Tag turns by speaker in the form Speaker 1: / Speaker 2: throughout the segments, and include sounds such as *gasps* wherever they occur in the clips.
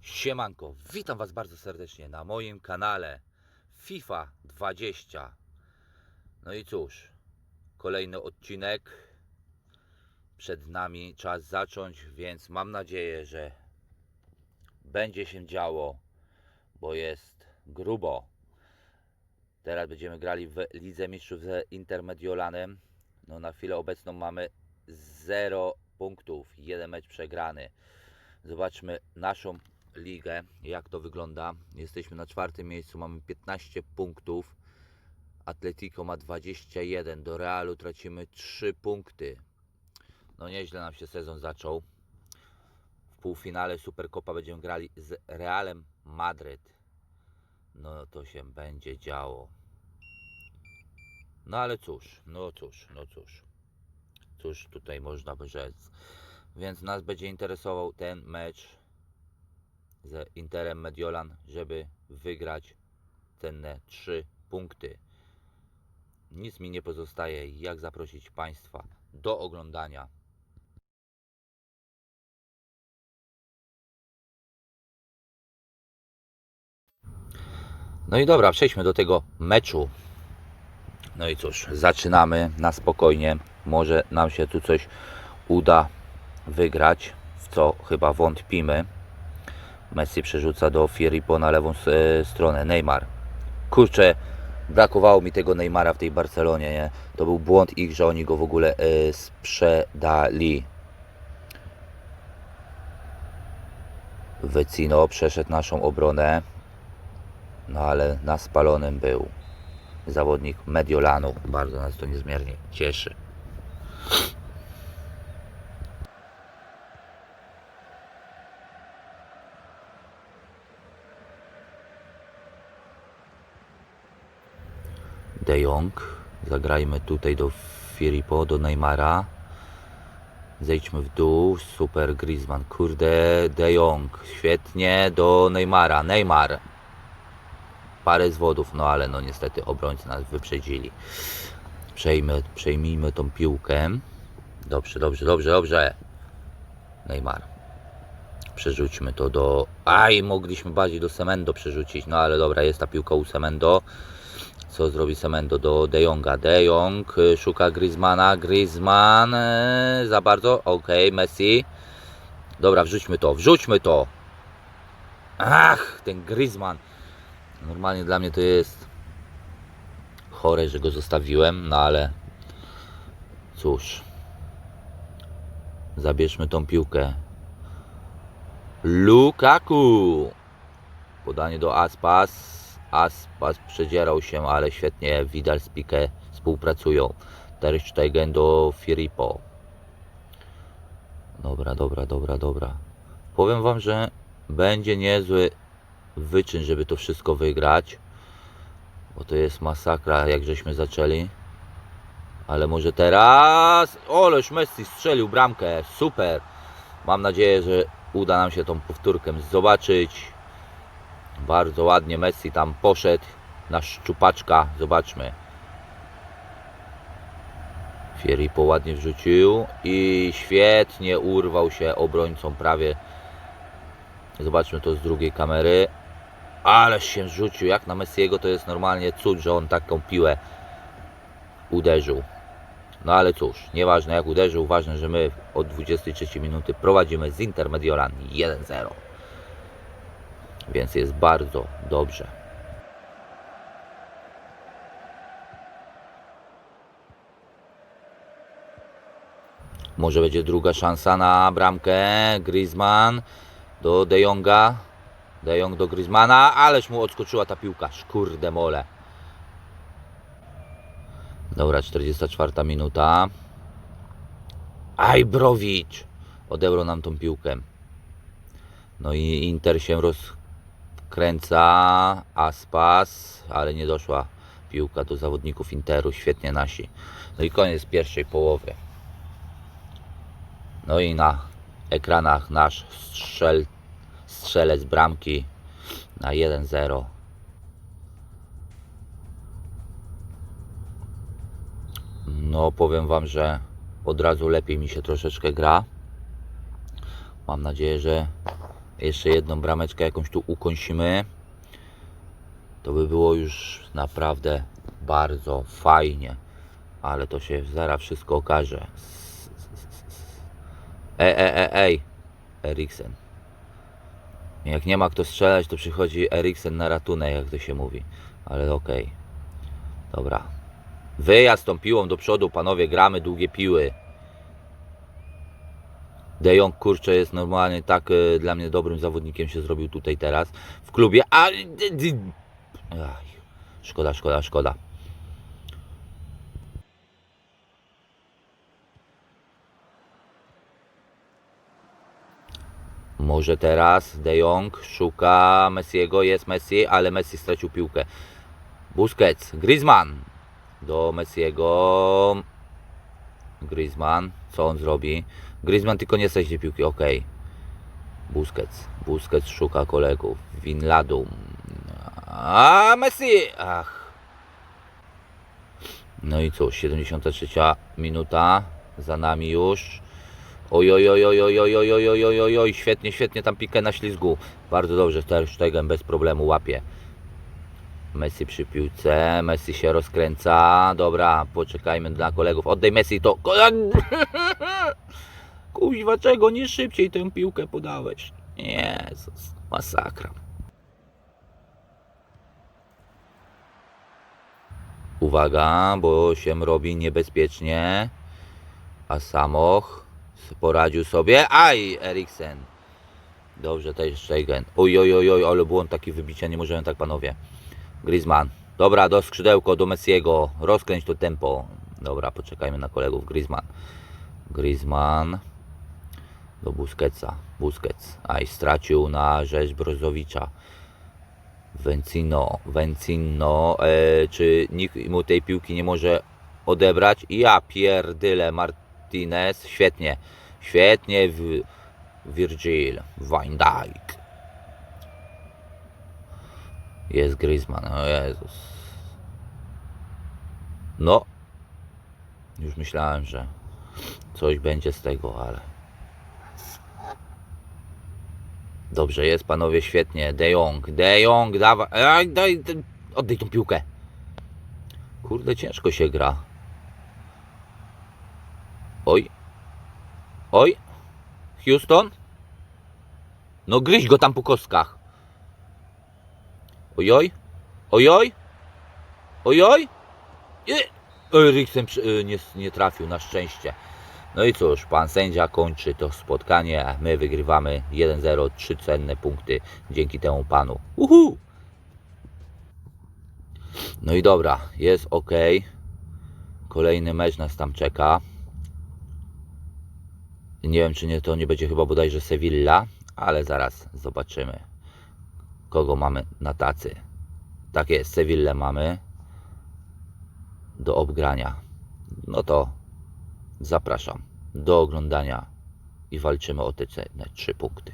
Speaker 1: Siemanko, witam Was bardzo serdecznie na moim kanale FIFA 20. No i cóż, kolejny odcinek przed nami, czas zacząć, więc mam nadzieję, że będzie się działo, bo jest grubo. Teraz będziemy grali w Lidze Mistrzów z Intermediolanem. No na chwilę obecną mamy 0 punktów, jeden mecz przegrany. Zobaczmy naszą ligę, jak to wygląda. Jesteśmy na czwartym miejscu, mamy 15 punktów. Atletico ma 21, do Realu tracimy 3 punkty. No nieźle nam się sezon zaczął. W półfinale Supercopa będziemy grali z Realem Madryt. No to się będzie działo. No ale cóż, no cóż, no cóż. Cóż tutaj można by rzec. Więc nas będzie interesował ten mecz z Interem Mediolan, żeby wygrać cenne 3 punkty. Nic mi nie pozostaje, jak zaprosić Państwa do oglądania. No i dobra, przejdźmy do tego meczu. No i cóż, zaczynamy na spokojnie. Może nam się tu coś uda wygrać, w co chyba wątpimy. Messi przerzuca do Firpo na lewą e, stronę. Neymar. Kurczę, brakowało mi tego Neymara w tej Barcelonie. Nie? To był błąd ich, że oni go w ogóle e, sprzedali. Vecino przeszedł naszą obronę. No ale na spalonym był zawodnik Mediolanu. Bardzo nas to niezmiernie cieszy. De Jong. Zagrajmy tutaj do Firpo, do Neymara. Zejdźmy w dół. Super Griezmann. Kurde, De Jong. Świetnie do Neymara. Neymar. Parę zwodów, no ale no niestety obrońcy nas wyprzedzili. Przejmy, przejmijmy tą piłkę. Dobrze, dobrze, dobrze, dobrze. Neymar. Przerzućmy to do... Aj, mogliśmy bardziej do Semendo przerzucić. No ale dobra, jest ta piłka u Semendo. Co zrobi Semendo do De Jonga? De Jong y, szuka Griezmana. Griezmann y, za bardzo. Ok, Messi. Dobra, wrzućmy to, wrzućmy to. Ach, ten Griezmann. Normalnie dla mnie to jest chore, że go zostawiłem, no ale cóż. Zabierzmy tą piłkę. Lukaku. Podanie do Aspas. Aspas przedzierał się, ale świetnie Vidal z Pique współpracują. Ter Stegen do Firpo. Dobra, dobra, dobra, dobra. Powiem Wam, że będzie niezły wyczyn, żeby to wszystko wygrać. Bo to jest masakra, jak żeśmy zaczęli. Ale może teraz... Oleż Messi strzelił bramkę. Super. Mam nadzieję, że uda nam się tą powtórkę zobaczyć. Bardzo ładnie Messi tam poszedł na szczupaczka. Zobaczmy. Fierripo ładnie wrzucił i świetnie urwał się obrońcą prawie. Zobaczmy to z drugiej kamery. Ależ się rzucił, jak na Messiego to jest normalnie cud, że on taką piłę uderzył. No ale cóż, nieważne jak uderzył, ważne, że my od 23 minuty prowadzimy z Intermediolan 1-0. Więc jest bardzo dobrze. Może będzie druga szansa na bramkę. Griezmann do De Jonga. De Jong do Griezmana, ależ mu odskoczyła ta piłka. Szkurde mole. Dobra, 44 minuta. Ajbrowicz odebrał nam tą piłkę. No i Inter się rozkręca. Aspas, ale nie doszła piłka do zawodników Interu. Świetnie nasi. No i koniec pierwszej połowy. No i na ekranach nasz strzel, strzelec bramki na 1-0. No, powiem Wam, że od razu lepiej mi się troszeczkę gra. Mam nadzieję, że Jeszcze jedną brameczkę jakąś tu ukąsimy. To by było już naprawdę bardzo fajnie. Ale to się zaraz wszystko okaże. Ej, ej, ej, ej. Eriksen. Jak nie ma kto strzelać, to przychodzi Eriksen na ratunek, jak to się mówi. Ale okej. Dobra. Wyjazd tą piłą do przodu, panowie, gramy długie piły. De Jong, kurczę, jest normalnie tak e, dla mnie dobrym zawodnikiem się zrobił tutaj teraz w klubie. A... Szkoda, szkoda, szkoda. Może teraz De Jong szuka Messiego, jest Messi, ale Messi stracił piłkę. Busquets, Griezmann do Messiego. Griezmann, co on zrobi? Griezmann tylko nie straci piłki, ok. Busquets, Busquets szuka kolegów. Winladum. A Messi! Ach. No i cóż, 73 minuta za nami już. Oj, oj, oj, oj, oj, oj, oj, oj, oj, oj, oj, świetnie, świetnie tam pikę na ślizgu. Bardzo dobrze, Ter Stegen bez problemu łapie. Messi przy piłce, Messi się rozkręca. Dobra, poczekajmy dla kolegów. Oddaj Messi to. *laughs* Kuźwa, czego nie szybciej tę piłkę podałeś? Jezus, masakra. Uwaga, bo się robi niebezpiecznie. A Samoch poradził sobie. Aj, Eriksen. Dobrze, też Stegen. Oj, oj, oj, oj, ale błąd taki wybicia, nie możemy tak panowie. Griezmann. Dobra, do skrzydełko, do Messiego. Rozkręć to tempo. Dobra, poczekajmy na kolegów. Griezmann. Griezmann. Do Busquetsa. Busquets. Aj, stracił na rzecz Brozowicza. Vencino. Vencino. E, czy nikt mu tej piłki nie może odebrać? Ja pierdyle. Martinez. Świetnie. Świetnie. Virgil. Van Dijk. Jest Griezmann, o Jezus. No. Już myślałem, że coś będzie z tego, ale. Dobrze jest, panowie, świetnie. De Jong, De Jong, dawaj. Aj, daj, daj, oddaj tą piłkę. Kurde, ciężko się gra. Oj. Oj. Houston? No gryź go tam po kostkach. Ojoj, ojoj, ojoj. Eriksen y, nie, nie trafił na szczęście. No i cóż, pan sędzia kończy to spotkanie. a My wygrywamy 1-0, 3 cenne punkty dzięki temu panu. Uhu! No i dobra, jest ok. Kolejny mecz nas tam czeka. Nie wiem, czy nie to nie będzie chyba bodajże Sevilla, ale zaraz zobaczymy kogo mamy na tacy. Tak jest, Sevillę mamy do obgrania. No to zapraszam do oglądania i walczymy o te cenne punkty.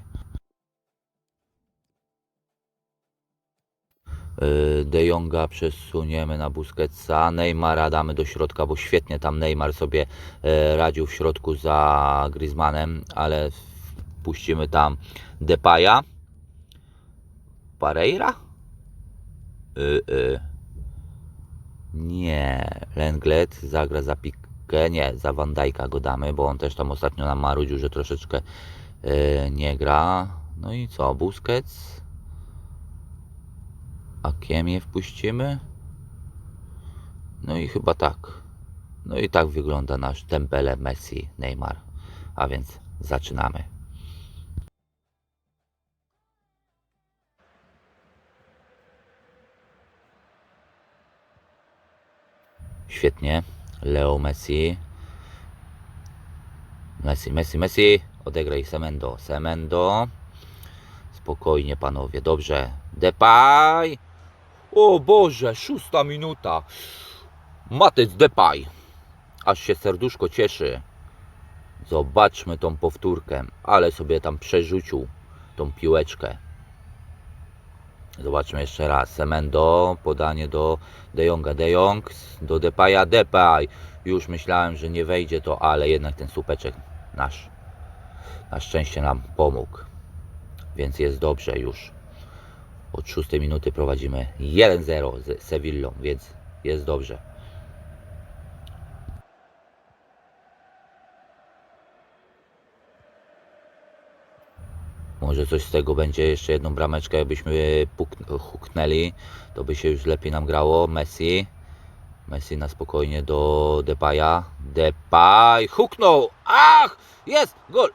Speaker 1: Yy, De Jonga przesuniemy na Busquetsa, Neymara damy do środka, bo świetnie tam Neymar sobie e, radził w środku za Griezmannem, ale puścimy tam Depaya. Pareira? Y, y. Nie, Lenglet zagra za pikę, nie, za Van Dijk'a go damy, bo on też tam ostatnio nam marudził, że troszeczkę y, nie gra. No i co, Busquets? A Kiemie wpuścimy? No i chyba tak. No i tak wygląda nasz Dembele, Messi, Neymar. A więc zaczynamy. Świetnie. Leo Messi. Messi, Messi, Messi. Odegraj Semendo. Semendo. Spokojnie panowie. Dobrze. Depay. O Boże, szósta minuta. Matec Depay. Aż się serduszko cieszy. Zobaczmy tą powtórkę. Ale sobie tam przerzucił tą piłeczkę. Zobaczmy jeszcze raz. Semendo, podanie do De Jonga. De Jong do Depaya. Depay. Już myślałem, że nie wejdzie to, ale jednak ten słupeczek nasz na szczęście nam pomógł. więc jest dobrze już. Od 6 minuty prowadzimy 1-0 z Sewillą, więc jest dobrze. Może coś z tego będzie, jeszcze jedną brameczkę jakbyśmy huknęli, to by się już lepiej nam grało. Messi. Messi na spokojnie do Depaya. Depay huknął! Ach! Jest! Gol!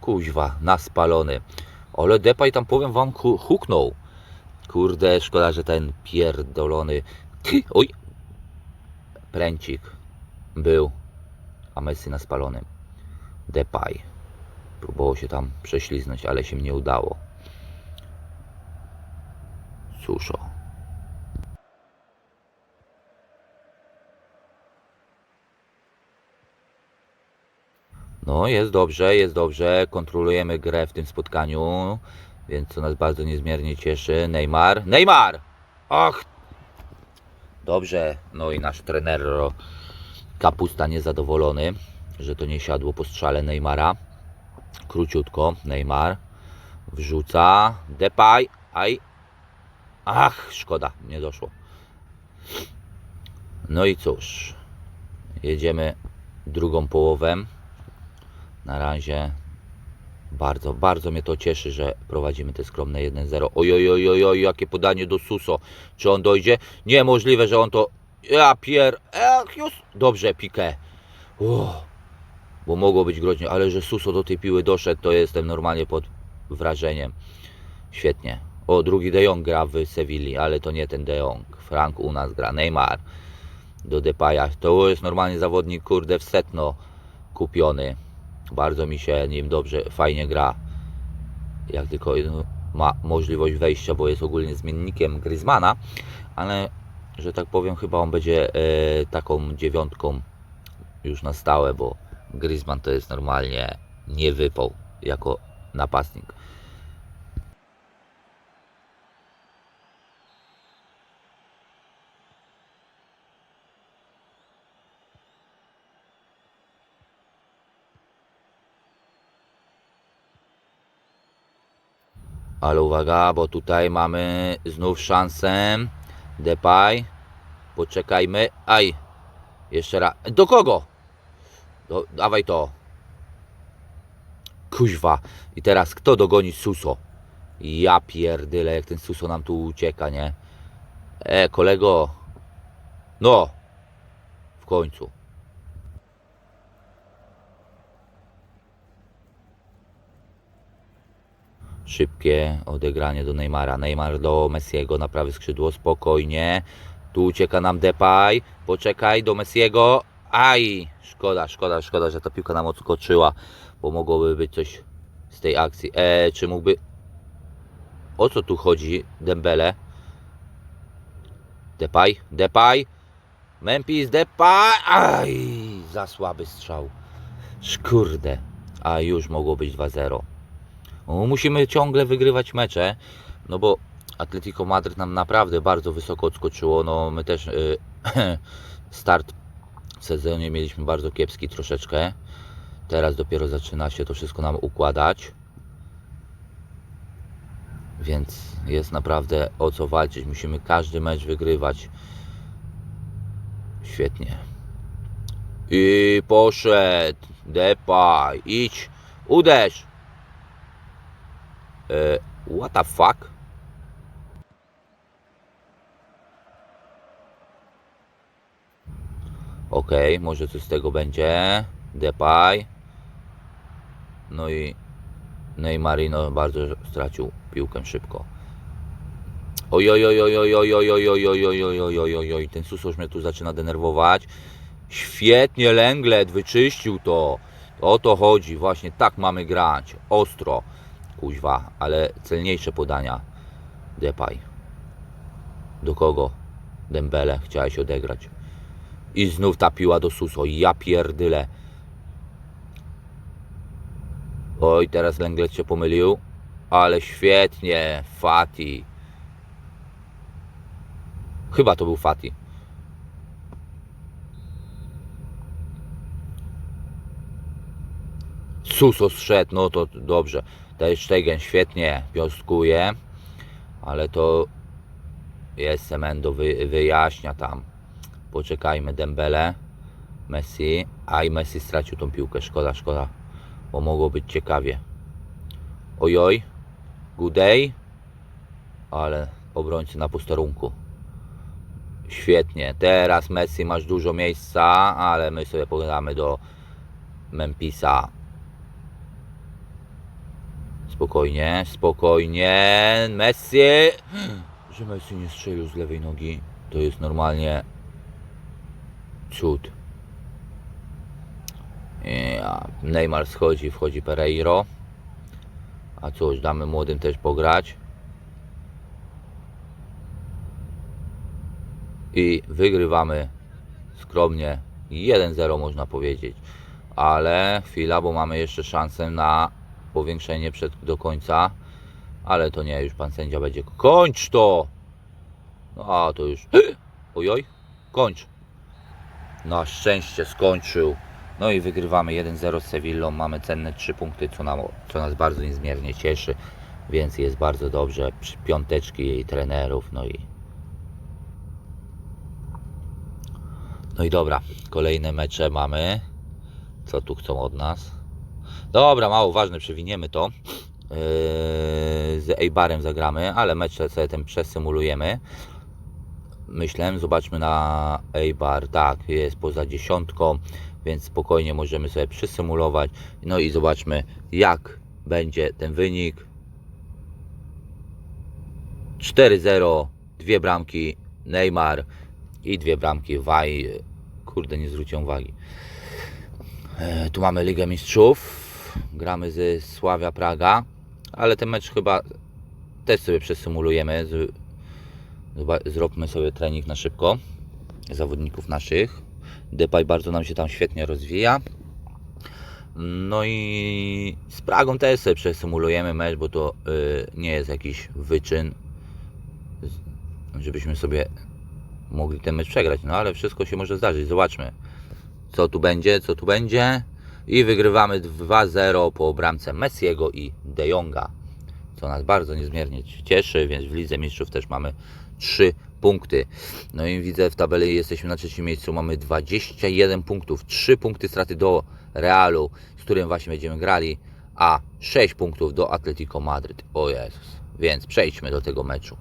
Speaker 1: Kuźwa, naspalony. Ale Depay tam powiem wam hu- huknął. Kurde, szkoda, że ten pierdolony. Oj! Pręcik był, a Messi na spalonym. Depay. Próbował się tam prześliznąć, ale się nie udało. Suszo. No, jest dobrze, jest dobrze. Kontrolujemy grę w tym spotkaniu, więc co nas bardzo niezmiernie cieszy. Neymar. Neymar! Ach! Dobrze. No i nasz trener Kapusta niezadowolony, że to nie siadło po strzale Neymara. Króciutko. Neymar wrzuca. Depay. Aj. Ach, szkoda, nie doszło. No i cóż. Jedziemy drugą połowę. Na razie bardzo, bardzo mnie to cieszy, że prowadzimy te skromne 1-0. Oj, oj, oj, oj, oj, jakie podanie do Suso. Czy on dojdzie? Niemożliwe, że on to... Ja pier... Ech, już... Dobrze, Piqué. Uff bo mogło być groźnie, ale że Suso do tej piły doszedł, to jestem normalnie pod wrażeniem. Świetnie. O, drugi De Jong gra w Sewilli, ale to nie ten De Jong. Frank u nas gra, Neymar do Depaya. To jest normalnie zawodnik, kurde, w setno kupiony. Bardzo mi się nim dobrze, fajnie gra. Jak tylko ma możliwość wejścia, bo jest ogólnie zmiennikiem Griezmana, ale że tak powiem, chyba on będzie e, taką dziewiątką już na stałe, bo Griezmann to jest normalnie nie wypał jako napastnik. Ale uwaga, bo tutaj mamy znów szansę. Depay. Poczekajmy. Aj. Jeszcze raz. Do kogo? Do, dawaj to. Kuźwa. I teraz kto dogoni Suso? Ja pierdyle, jak ten Suso nam tu ucieka, nie? E, kolego. No. W końcu. Szybkie odegranie do Neymara. Neymar do Messiego na prawe skrzydło. Spokojnie. Tu ucieka nam Depay. Poczekaj do Messiego. Aj! Szkoda, szkoda, szkoda, że ta piłka nam odskoczyła, bo mogłoby być coś z tej akcji. E, czy mógłby... O co tu chodzi, Dembele? Depay, Depay, Memphis, Depay, aj, za słaby strzał. Szkurde, a już mogło być 2-0. O, Musimy ciągle wygrywać mecze, no bo Atletico Madryt nam naprawdę bardzo wysoko odskoczyło. No my też y, *clears throat* start sezonie mieliśmy bardzo kiepski troszeczkę. Teraz dopiero zaczyna się to wszystko nam układać. Więc jest naprawdę o co walczyć. Musimy każdy mecz wygrywać. Świetnie. I poszedł. Depay. Idź. Uderz. E, what the fuck? Ok, może coś z tego będzie. Depay. No i Neymarino bardzo stracił piłkę szybko. Oj, oj, oj, oj, oj, oj, oj, oj, oj, oj, oj, oj, oj, oj, oj, ten Susosz mnie tu zaczyna denerwować. Świetnie Lenglet wyczyścił to. O to chodzi, właśnie tak mamy grać. Ostro. Kuźwa, ale celniejsze podania. Depay. Do kogo? Dembele chciałeś odegrać. I znów ta piła do Suso. Ja pierdyle. Oj, teraz Lenglet się pomylił. Ale świetnie. Fati. Chyba to był Fati. Suso zszedł, no to dobrze. Stegen świetnie piąstkuje, ale to jest Semendo wy, wyjaśnia tam. Poczekajmy, Dembele, Messi. Aj, Messi stracił tą piłkę, szkoda, szkoda, bo mogło być ciekawie. Ojoj, Gudej, ale obrońcy na posterunku. Świetnie, teraz Messi masz dużo miejsca, ale my sobie pogadamy do Memphisa. Spokojnie, spokojnie. Messi! *gasps* Że Messi nie strzelił z lewej nogi, to jest normalnie cud. Neymar schodzi, wchodzi Pereiro. A cóż, damy młodym też pograć. I wygrywamy skromnie 1-0 można powiedzieć. Ale chwila, bo mamy jeszcze szansę na powiększenie przed, do końca. Ale to nie, już pan sędzia będzie. Kończ to! No a to już. *gasps* Ojoj, kończ. Na szczęście skończył. No i wygrywamy 1-0 z Sewillą. Mamy cenne 3 punkty, co, nam, co nas bardzo niezmiernie cieszy. Więc jest bardzo dobrze. Przy piąteczki jej trenerów. No i. No i dobra, kolejne mecze mamy. Co tu chcą od nas? Dobra, mało ważne, przewiniemy to. Yy, z Eibarem zagramy, ale mecz sobie ten przesymulujemy. Myślę, zobaczmy na Eibar. Tak, jest poza dziesiątką, więc spokojnie możemy sobie przysymulować. No i zobaczmy, jak będzie ten wynik. 4-0, dwie bramki Neymar i dwie bramki Waj. Kurde, nie zwróciłem uwagi. E, Tu mamy Ligę Mistrzów. Gramy ze Sławia Praga, ale ten mecz chyba też sobie przesymulujemy. Zróbmy sobie trening na szybko zawodników naszych. Depay bardzo nam się tam świetnie rozwija. No i z Pragą też sobie przesymulujemy mecz, bo to y, nie jest jakiś wyczyn, żebyśmy sobie mogli ten mecz przegrać. No ale wszystko się może zdarzyć. Zobaczmy, co tu będzie, co tu będzie. I wygrywamy 2-0 po bramce Messiego i De Jonga, co nas bardzo niezmiernie cieszy, więc w Lidze Mistrzów też mamy 3 punkty. No i widzę w tabeli jesteśmy na trzecim miejscu, mamy 21 punktów, 3 punkty straty do Realu, z którym właśnie będziemy grali, a 6 punktów do Atletico Madryt. O Jezus. Więc przejdźmy do tego meczu.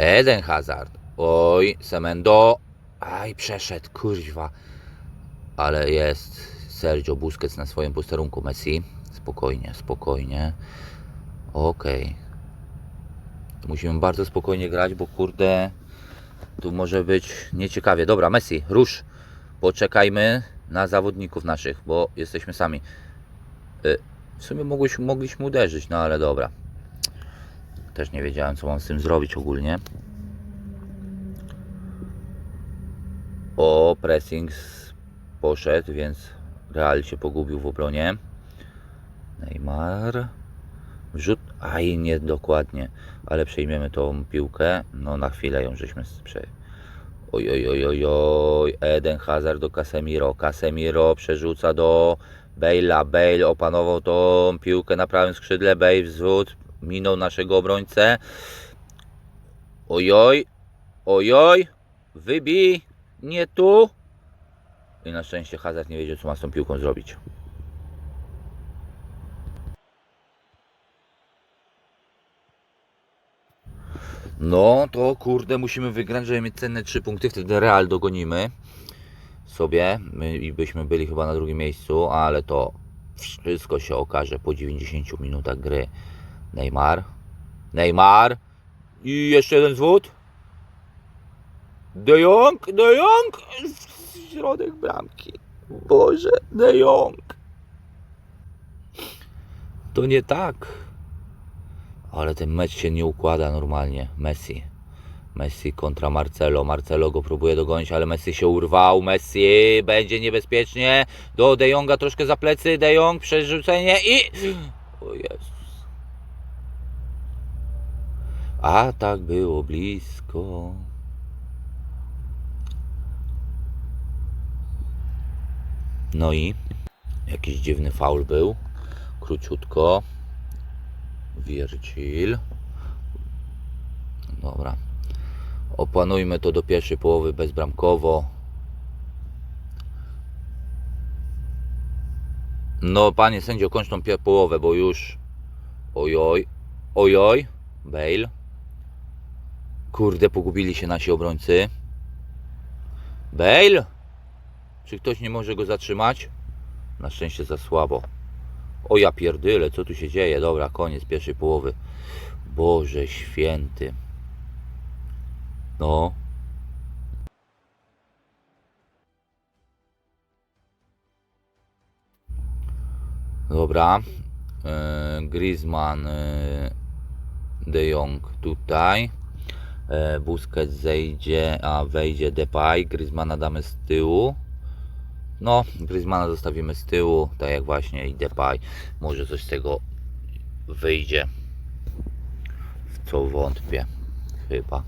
Speaker 1: Eden Hazard. Oj, Semendo. Aj, przeszedł, kurwa. Ale jest Sergio Busquets na swoim posterunku Messi. Spokojnie, spokojnie. Okej. Musimy bardzo spokojnie grać, bo kurde, tu może być nieciekawie. Dobra, Messi, rusz. Poczekajmy na zawodników naszych, bo jesteśmy sami. Y, W sumie mogliśmy, mogliśmy uderzyć, no ale dobra. Też nie wiedziałem, co mam z tym zrobić ogólnie. O, pressing poszedł, więc Real się pogubił w obronie. Neymar. Wrzut. Aj, nie dokładnie. Ale przejmiemy tą piłkę. No, na chwilę ją żeśmy sprze... Oj, oj, oj, oj, oj. Eden Hazard do Casemiro. Casemiro przerzuca do Bale'a. Bale opanował tą piłkę na prawym skrzydle. Bale wzwód. Minął naszego obrońcę. Ojoj. Ojoj. Wybij. Nie tu. I na szczęście Hazard nie wiedział, co ma z tą piłką zrobić. No to kurde, musimy wygrać, żeby mieć cenne 3 punkty. Wtedy Real dogonimy sobie i byśmy byli chyba na drugim miejscu, ale to wszystko się okaże po 90 minutach gry. Neymar. Neymar. I jeszcze jeden zwód. De Jong, De Jong. środek bramki. Boże, De Jong. To nie tak. Ale ten mecz się nie układa normalnie. Messi. Messi kontra Marcelo. Marcelo go próbuje dogonić, ale Messi się urwał. Messi będzie niebezpiecznie. Do De Jonga troszkę za plecy. De Jong przerzucenie i... O Jezus. A tak było blisko. No i jakiś dziwny faul był. Króciutko. Virgil. Dobra. Opanujmy to do pierwszej połowy bezbramkowo. No, panie sędzio, kończ tą połowę, bo już. Ojoj. Ojoj. Bale. Kurde, pogubili się nasi obrońcy. Bale? Czy ktoś nie może go zatrzymać? Na szczęście za słabo. O ja pierdyle, co tu się dzieje? Dobra, koniec pierwszej połowy. Boże święty. No. Dobra. E, Griezmann, e, De Jong tutaj. E, Busquets zejdzie, a wejdzie Depay. Griezmana damy z tyłu. No, Griezmana zostawimy z tyłu, tak jak właśnie i Depay. Może coś z tego wyjdzie. W co wątpię. Chyba.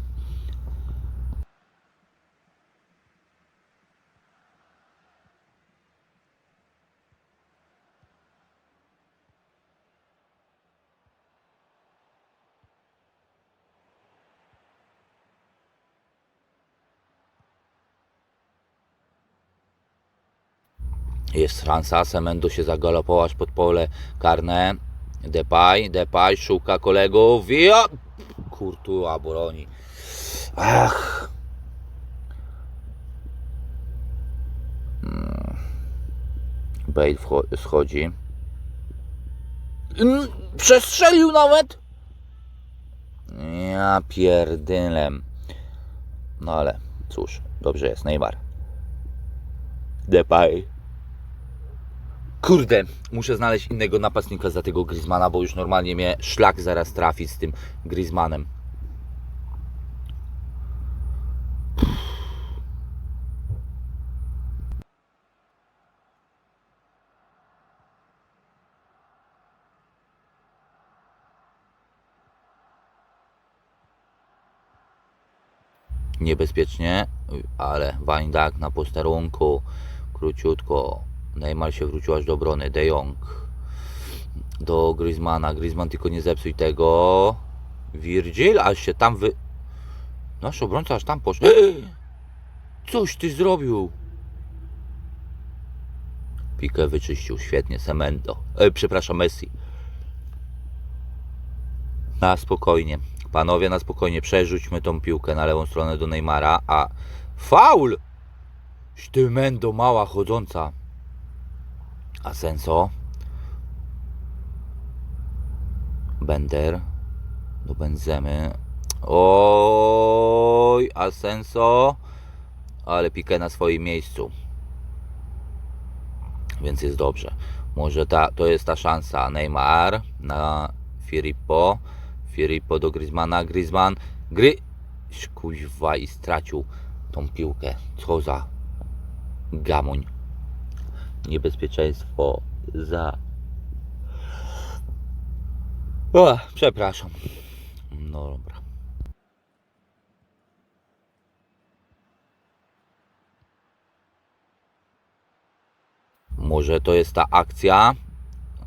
Speaker 1: Jest szansa, Semendo się zagalopował aż pod pole karne. Depay, Depay szuka kolegów i o! Kurtua broni. Ach. Mm. Bale schodzi. Mm, Przestrzelił nawet! Ja pierdylem. No ale cóż, dobrze jest, Neymar. Depay. Kurde, muszę znaleźć innego napastnika za tego Griezmana, bo już normalnie mnie szlak zaraz trafi z tym Griezmanem. Niebezpiecznie, ale Wajndak na posterunku, króciutko. Neymar się wrócił aż do obrony. De Jong do Griezmana. Griezmann tylko nie zepsuj tego. Virgil, aż się tam wy... Nasz obrońca aż tam poszedł. Coś ty zrobił. Pikę wyczyścił świetnie. Semendo. E, przepraszam, Messi. Na spokojnie. Panowie, na spokojnie. Przerzućmy tą piłkę na lewą stronę do Neymara. A faul! Sztymendo mała chodząca. Asenso. Bender. Do Benzemy. Oj, Asenso. Ale Piqué na swoim miejscu. Więc jest dobrze. Może ta, to jest ta szansa. Neymar na Firippo. Firippo do Griezmana. Griezmann. Gry... Kuźwa i stracił tą piłkę. Co za gamoń niebezpieczeństwo za. O, przepraszam. No dobra. Może to jest ta akcja?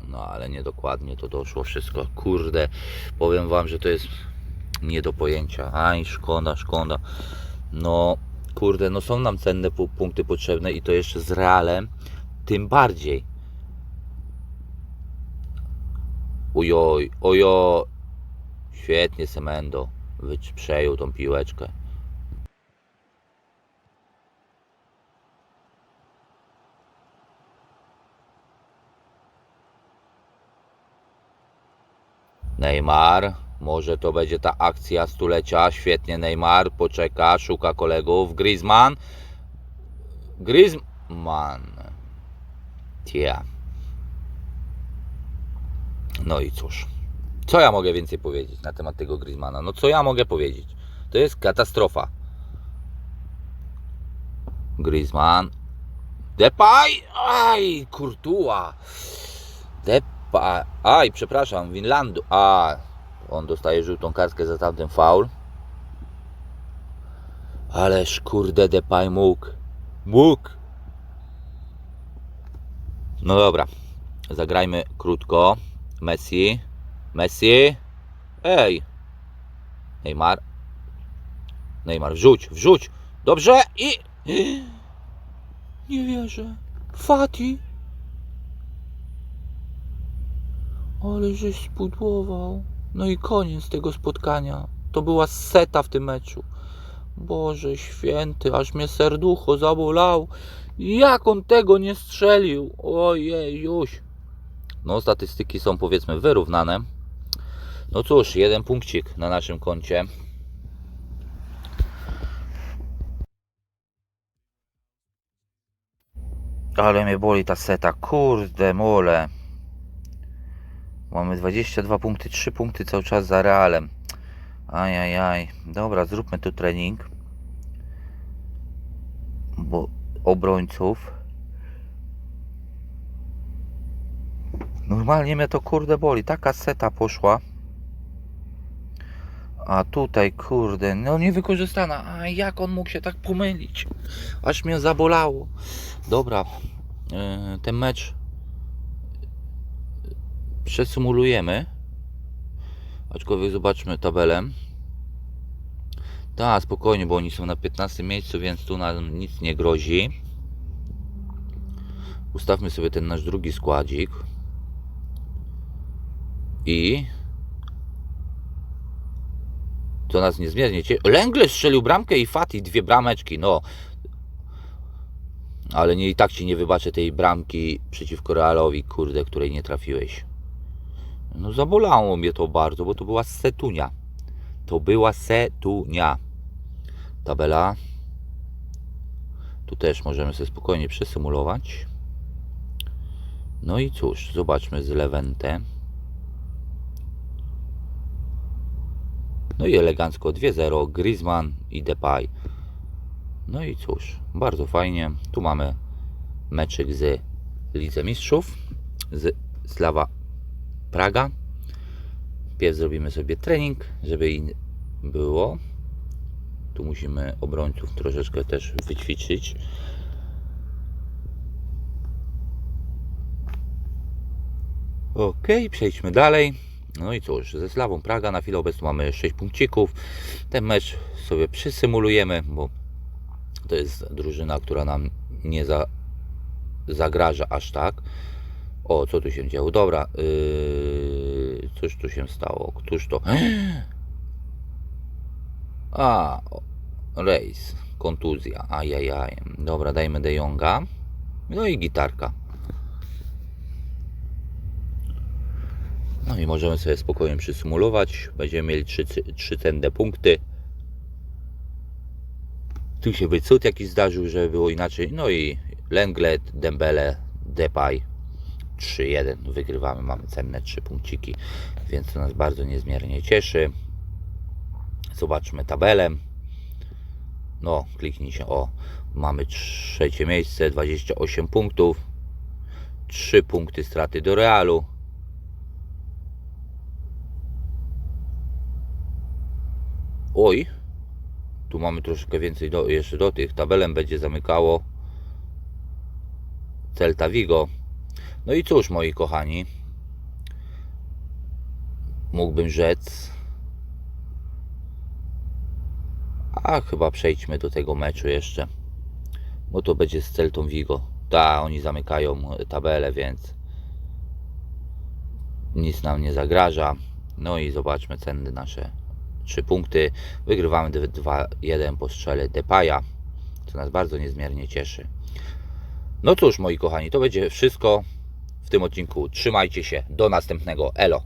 Speaker 1: No ale niedokładnie to doszło wszystko. Kurde, powiem wam, że to jest nie do pojęcia. Aj, szkoda, szkoda. No, kurde, no są nam cenne pu- punkty potrzebne i to jeszcze z Realem tym bardziej. Ojoj, ojoj. Świetnie Semendo przejął tą piłeczkę. Neymar, może to będzie ta akcja stulecia. Świetnie Neymar, poczeka, szuka kolegów. Griezmann. Griezmann. Tia. No i cóż. Co ja mogę więcej powiedzieć na temat tego Griezmana? No co ja mogę powiedzieć? To jest katastrofa. Griezmann. Depay! Aj, Kurtua. Depay. Aj, przepraszam, Winlandu. A, on dostaje żółtą kartkę za tamten faul. Ależ kurde Depay mógł. Mógł. No dobra. Zagrajmy krótko. Messi. Messi. Ej. Neymar. Neymar, wrzuć, wrzuć. Dobrze i... Nie wierzę. Fati. Ale żeś spudłował. No i koniec tego spotkania. To była seta w tym meczu. Boże święty, aż mnie serducho zabolało. Jak on tego nie strzelił? Ojej, już. No, statystyki są powiedzmy wyrównane. No cóż, jeden punkcik na naszym koncie. Ale mnie boli ta seta, kurde mole. Mamy 22 punkty, 3 punkty cały czas za Realem. Ajajaj. Dobra, zróbmy tu trening. Bo obrońców. Normalnie mnie to kurde boli. Taka seta poszła. A tutaj kurde, no niewykorzystana. A jak on mógł się tak pomylić? Aż mnie zabolało. Dobra, e, ten mecz przesymulujemy. Aczkolwiek zobaczmy tabelę. Tak, spokojnie, bo oni są na 15 miejscu, więc tu nam nic nie grozi. Ustawmy sobie ten nasz drugi składzik. I to nas niezmiernie cieszy. Lęgle strzelił bramkę i Fati dwie brameczki, no. Ale nie i tak ci nie wybaczę tej bramki przeciwko Realowi, kurde, której nie trafiłeś. No zabolało mnie to bardzo, bo to była setunia. To była setunia. Tabela. Tu też możemy sobie spokojnie przesymulować. No i cóż, zobaczmy z Levente. No i elegancko 2-0 Griezmann i Depay. No i cóż, bardzo fajnie. Tu mamy meczyk z Lidze Mistrzów z Slawa Praga. Pierw zrobimy sobie trening, żeby było. Tu musimy obrońców troszeczkę też wyćwiczyć. Ok, przejdźmy dalej. No i cóż, ze Slawą Praga na chwilę obecną mamy 6 punkcików. Ten mecz sobie przysymulujemy, bo to jest drużyna, która nam nie za, zagraża aż tak. O, co tu się działo? Dobra, yy, cóż tu się stało? Któż to? *gasps* A, rejs, kontuzja, ajajaj. Dobra, dajmy De Jonga. No i gitarka. No i możemy sobie spokojnie przysymulować. Będziemy mieli 3, 3 cenne punkty. Tu się by cud jakiś zdarzył, żeby było inaczej. No i Lenglet, Dembele, Depay 3-1 wygrywamy. Mamy cenne 3 punkciki, więc to nas bardzo niezmiernie cieszy. Zobaczmy tabelę. No, kliknij się. O, mamy trzecie miejsce, 28 punktów. 3 punkty straty do Realu. Oj, tu mamy troszkę więcej do, jeszcze do tych. Tabelem będzie zamykało Celta Vigo. No i cóż, moi kochani, mógłbym rzec. A chyba przejdźmy do tego meczu jeszcze, bo to będzie z Celtą Vigo. Ta, oni zamykają tabelę, więc nic nam nie zagraża. No i zobaczmy ceny nasze 3 punkty. Wygrywamy 2-1 po strzele Depaya, co nas bardzo niezmiernie cieszy. No cóż, moi kochani, to będzie wszystko w tym odcinku. Trzymajcie się. Do następnego. Elo.